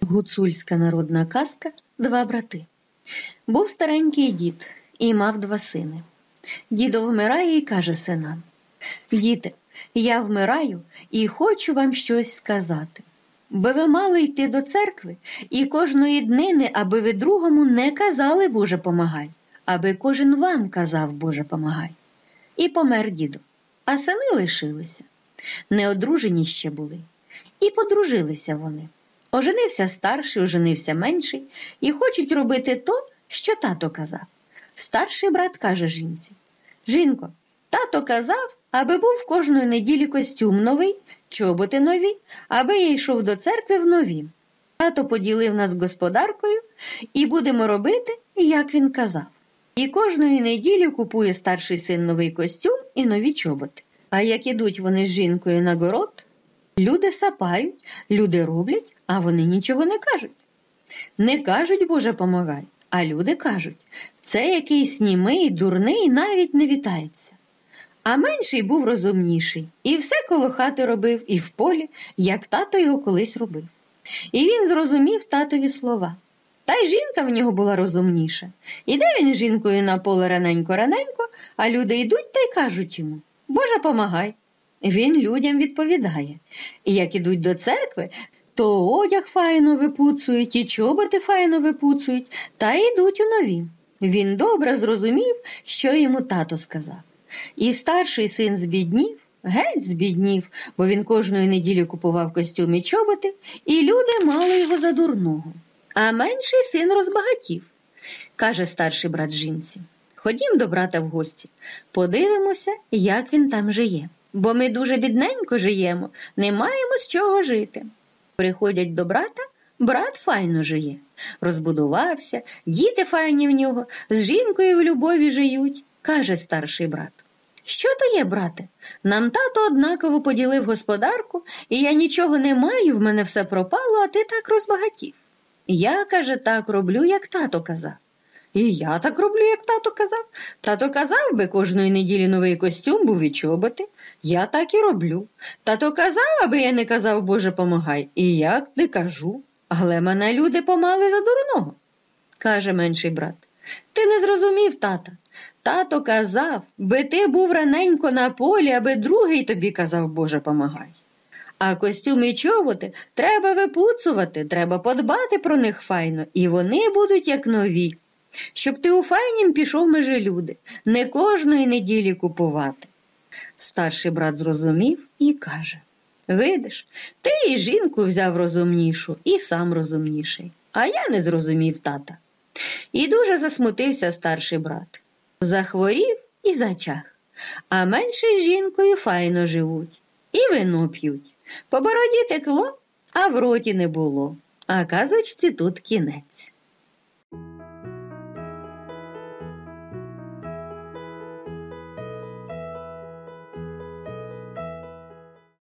Гуцульська народна казка Два брати. Був старенький дід і мав два сини. Дідо вмирає і каже синам Діти, я вмираю і хочу вам щось сказати. Би ви мали йти до церкви і кожної днини, аби ви другому не казали Боже помагай, аби кожен вам казав Боже помагай. І помер діду, а сини лишилися. Неодружені ще були, і подружилися вони. Оженився старший, оженився менший, і хочуть робити то, що тато казав. Старший брат каже жінці Жінко, тато казав, аби був кожної неділі костюм новий, чоботи нові, аби я йшов до церкви в нові. Тато поділив нас господаркою і будемо робити, як він казав. І кожної неділі купує старший син новий костюм і нові чоботи. А як ідуть вони з жінкою на город, люди сапають, люди роблять, а вони нічого не кажуть. Не кажуть, Боже, помагай, а люди кажуть це якийсь німий, дурний, навіть не вітається. А менший був розумніший і все коло хати робив, і в полі, як тато його колись робив. І він зрозумів татові слова. Та й жінка в нього була розумніша. Іде він жінкою на поле раненько-раненько, а люди йдуть та й кажуть йому Боже, помагай. Він людям відповідає. І як ідуть до церкви, то одяг файно випуцують, і чоботи файно випуцують, та йдуть у нові. Він добре зрозумів, що йому тато сказав. І старший син збіднів, геть збіднів, бо він кожної неділі купував костюм і чоботи, і люди мали його за дурного. А менший син розбагатів, каже старший брат жінці. Ходім до брата в гості, подивимося, як він там жиє. Бо ми дуже бідненько живемо, не маємо з чого жити. Приходять до брата, брат файно жиє, розбудувався, діти файні в нього, з жінкою в любові жиють, каже старший брат. Що то є, брате? Нам тато однаково поділив господарку, і я нічого не маю, в мене все пропало, а ти так розбагатів. Я, каже, так роблю, як тато казав. І я так роблю, як тато казав. Тато казав би кожної неділі новий костюм був і чоботи. Я так і роблю. Тато казав, аби я не казав, Боже, помагай. І я не кажу. Але мене люди помали за дурного, каже менший брат. Ти не зрозумів, тата. Тато казав, би ти був раненько на полі, аби другий тобі казав, Боже, помагай. А костюми і чоботи треба випуцувати, треба подбати про них файно, і вони будуть як нові. Щоб ти у файнім пішов межи люди, не кожної неділі купувати. Старший брат зрозумів і каже Видиш, ти і жінку взяв розумнішу, і сам розумніший, а я не зрозумів тата. І дуже засмутився старший брат. Захворів і зачах, а менше з жінкою файно живуть, і вино п'ють. По бороді текло, а в роті не було. А казочці тут кінець.